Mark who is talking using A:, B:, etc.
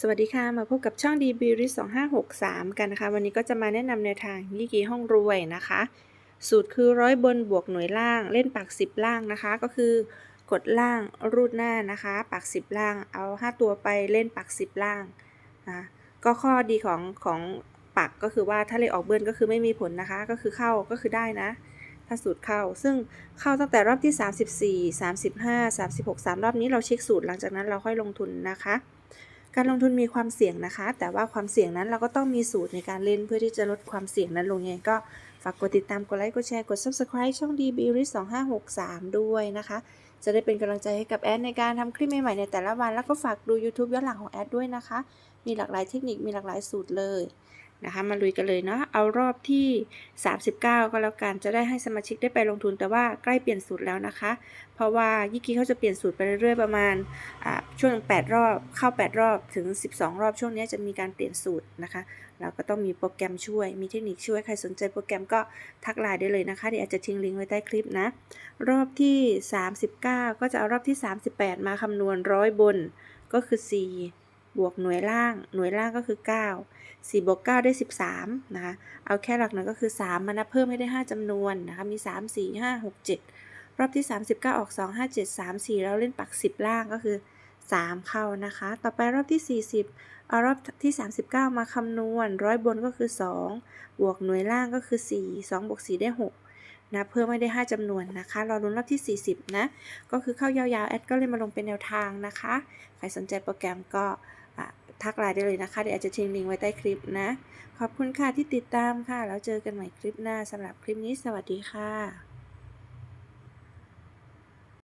A: สวัสดีค่ะ มาพบกับช่อง d b r i 2563 กันนะคะ วันนี้ก็จะมาแนะนำแนวทางยี่กีห้องรวยนะคะ สูตรคือร้อยบนบวกหน่วยล่าง เล่นปาก 10 ล่างนะคะ ก็คือกดล่างรูดหน้านะคะ ปาก 10 ล่าง เอา 5 ตัวไปเล่นปาก 10 ล่างนะก็ข้อดีของของปักก็คือว่าถ้าเลขออกเบิ้ลก็คือไม่มีผลนะคะ ก็คือเข้าก็คือได้นะ ถ้าสูตรเข้า ซึ่งเข้าตั้งแต่รอบที่ 34 35 36 3 รอบนี้เราเช็คสูตรหลังจากนั้นเราค่อยลงทุนนะคะ การลงทุนมีความเสี่ยงนะคะ แต่ว่าความเสี่ยงนั้นเราก็ต้องมีสูตรในการเล่นเพื่อที่จะลดความเสี่ยงนั้นลงยังไงก็ฝากกดติดตาม กดไลค์ กดแชร์ กด subscribe ช่อง DB r i s 2563 ด้วยนะคะ จะได้เป็นกำลังใจให้กับแอดในการทำคลิปใหม่ๆในแต่ละวัน แล้วก็ฝากดู YouTube ย้อนหลังของแอดด้วยนะคะ มีหลากหลายเทคนิค มีหลากหลายสูตรเลย นะคะ มาลุยกันเลยเนาะ เอารอบที่ 39 ก็แล้วกัน จะได้ให้สมาชิกได้ไปลงทุน แต่ว่าใกล้เปลี่ยนสูตรแล้วนะคะ เพราะว่ายิกี้เขาจะเปลี่ยนสูตรไปเรื่อยๆ ประมาณช่วง 8 รอบ เข้า 8 รอบ ถึง 12 รอบ ช่วงนี้จะมีการเปลี่ยนสูตรนะคะ เราก็ต้องมีโปรแกรมช่วย มีเทคนิคช่วย ใครสนใจโปรแกรมก็ทักไลน์ได้เลยนะคะ เดี๋ยวอาจจะทิ้งลิงก์ไว้ใต้คลิปนะ รอบที่ 39 ก็จะเอารอบที่ 38 มาคำนวณร้อยบน ก็คือ 4 บวกหน่วยล่าง หน่วยล่างก็คือ 9 4บวก9ได้ 13 นะคะ เอาแค่หลักหน่วยก็คือ 3 มานับเพิ่มให้ได้ 5จำนวนนะคะ มี 3 4 5 6 7 รอบที่ 39 ออก 2 5 7 3 4 แล้วเล่นปัก 10 ล่างก็คือ 3 เข้านะคะ ต่อไปรอบที่ 40 เอารอบที่ 39 มาคำนวณ ร้อยบนก็คือ 2 บวกหน่วยล่างก็คือ 4 2บวก4ได้ 6นะเพิ่มไม่ได้ 5จำนวนนะคะ รอรุ้นรอบที่ 40 นะ ก็คือเข้ายาวๆ แอดก็เลยมาลงเป็นแนวทางนะคะ ใครสนใจโปรแกรมก็ ทักไลน์ได้เลยนะคะ เดี๋ยวอาจจะทิ้งลิงก์ไว้ใต้คลิปนะ ขอบคุณค่ะที่ติดตามค่ะ แล้วเจอกันใหม่คลิปหน้าสำหรับคลิปนี้สวัสดีค่ะ